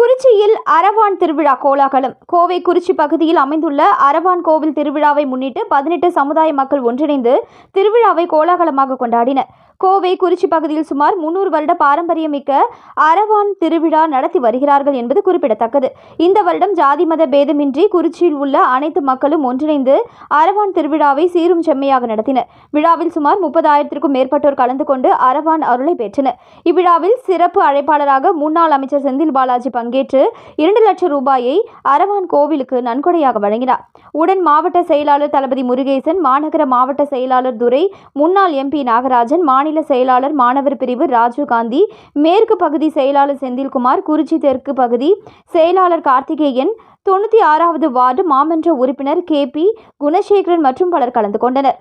குறிச்சியில் அரவான் திருவிழா கோலாகலம். கோவை குறிச்சி பகுதியில் அமைந்துள்ள அரவான் கோவில் திருவிழாவை முன்னிட்டு பதினெட்டு சமுதாய மக்கள் ஒன்றிணைந்து திருவிழாவை கோலாகலமாக கொண்டாடினர். கோவை குறிச்சி பகுதியில் சுமார் முன்னூறு வருட பாரம்பரியமிக்க அரவான் திருவிழா நடத்தி வருகிறார்கள் என்பது குறிப்பிடத்தக்கது. இந்த வருடம் ஜாதி மத பேதமின்றி குறிச்சியில் உள்ள அனைத்து மக்களும் ஒன்றிணைந்து அரவான் திருவிழாவை சீரும் செம்மையாக நடத்தினர். விழாவில் சுமார் முப்பதாயிரத்திற்கும் மேற்பட்டோர் கலந்து கொண்டு அரவான் அருளை பெற்றனர். இவ்விழாவில் சிறப்பு அழைப்பாளராக முன்னாள் அமைச்சர் செந்தில் பாலாஜி பங்கேற்று இரண்டு லட்சம் ரூபாயை அரவான் கோவிலுக்கு நன்கொடையாக வழங்கினார். உடன் மாவட்ட செயலாளர் தளபதி முருகேசன் மாநகர மாவட்ட செயலாளர் துரை முன்னாள் எம்பி நாகராஜன் மாநில செயலாளர் மாணவர் பிரிவு ராஜீவ்காந்தி மேற்கு பகுதி செயலாளர் செந்தில்குமார் குறிச்சி தெற்கு பகுதி செயலாளர் கார்த்திகேயன் தொண்ணூற்றி ஆறாவது வார்டு மாமன்ற உறுப்பினர் கே பி குணசேகரன் மற்றும் பலர் கலந்து கொண்டனர்.